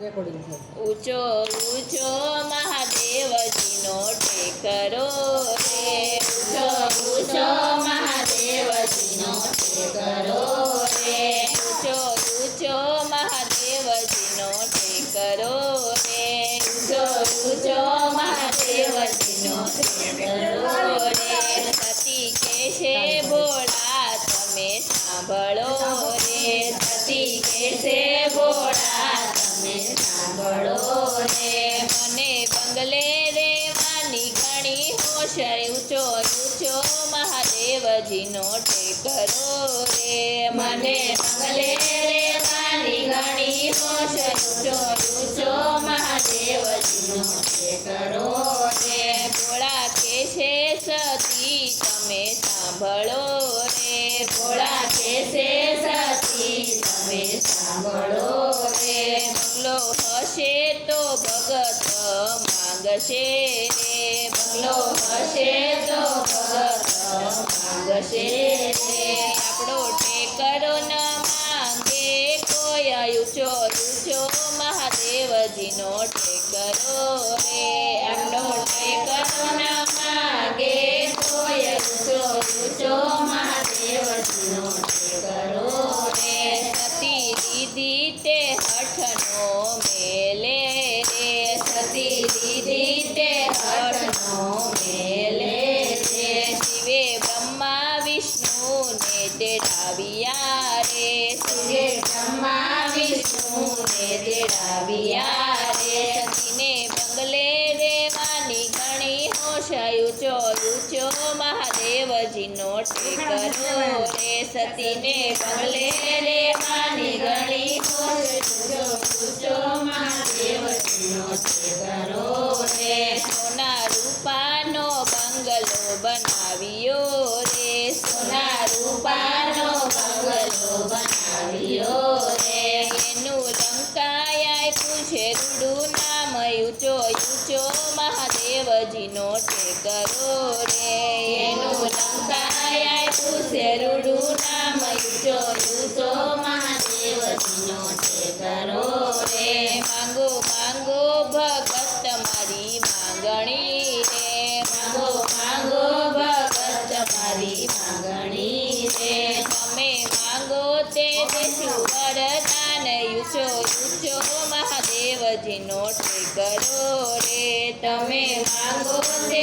Recording છે ઊંચો ઊંચો મહાદેવજીનો ટેકરો. મહાદેવજીનો ટેકરો રે, મને બંગલે રેવાની ઘણી હોશ ઊંચો ઊંચો મહાદેવજીનો ટેકરો રે. ભોળા કે છે સતી, તમે સાંભળો રે. ભોળા કે છે સતી, તમે સાંભળો રે. બંગલો હશે તો ભગત માંગશે રે બંગલો હશે તો ભગત માંગશે રે. આપણો ટેકરો ન માંગે કોઈ. ઊંચો ઊંચો મહાદેવજીનો ટેકરો રે. મહાદેવજીનો ટેકરો રે સતીને પગલે રે ઘણી મહાદેવજીનો ટેકરો રે. એનું લંકાય પૂછે રૂડું નામ ઊંચો મહાદેવ મહાદેવજીનો ટેકરો રે. માંગો માંગો, ભગત મારી માંગણી રે. માંગો માંગો, ભગત મારી માંગણી રે. તમે માંગો તે દેશું વરદાન. યુચો ઊંચો મહાદેવજીનો ટેકરો રે. તમે માંગો તે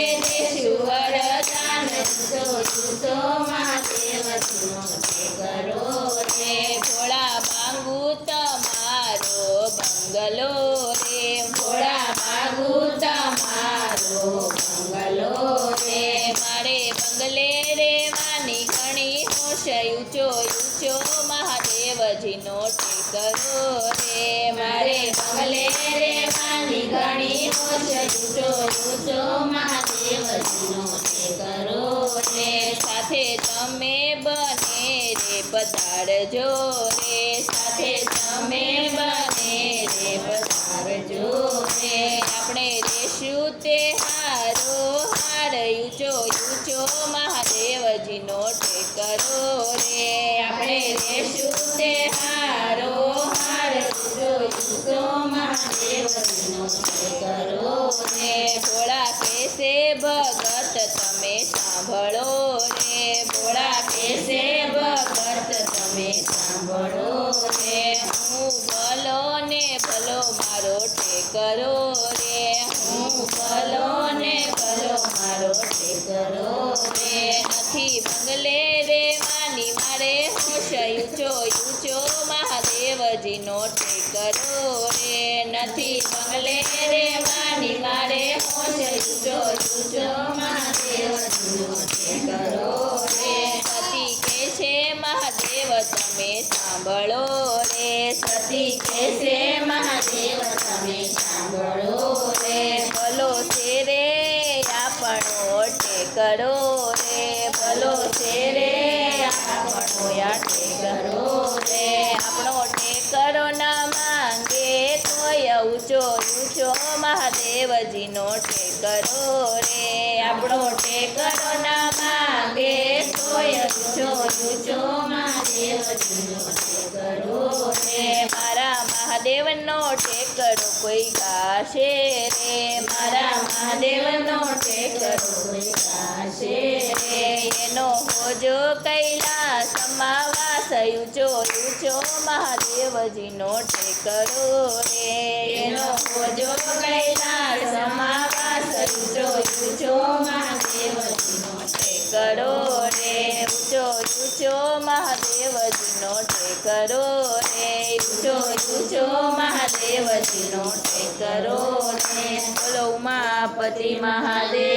મહાદેવજીનો ટેકરો રે, મારે બંગલે રેવાની ઘણી હોશ ઊંચો ઊંચો મહાદેવજીનો ટેકરો રે. સાથે તમે બને રે, પધારજો રે. સાથે તમે બને રે, પધારજો રે. આપણે રેશું તે હાર ટેકરો રે. ભોળા કેસે ને ભલો મારો ટેકરો રે. રે. નથી બંગલે રેવાની મારે હોશ ઊંચો ઊંચો મહાદેવજીનો ટેકરો રે. નથી મારે હોશ ઊંચો મહાદેવ મહાદેવજીનો ટેકરો રે. સતી કે મહાદેવ, તમે સાંભળો રે. સતી કે મહાદેવ, તમે રે. ભલો છે રે આપણો ટેકરો રે. ભલો છે આપણો યા ટેકરો મહાદેવજીનો ટેકરો રે. આપણો ટેકરો ના માંગે તો ઊંચો ઊંચો ટેકરો મહાદેવનો ટેકરો કોઈ ગાશે રે. મારા મહાદેવનો ટેકરો કોઈ ગાશે રે. એનો હોજો કૈલાસમાં વાસ જોયું ઊંચો મહાદેવજીનો ટેકરો રે. એનો હોજો કૈલાસમાં વાસ જોયું ઊંચો મહાદેવજીનો ટેકરો રે. જોયું ઊંચો મહાદેવજીનો ટેકરો રે. જોયું ઊંચો મહાદેવજીનો ટેકરો રે. બોલો ઉમાપતિ મહાદેવની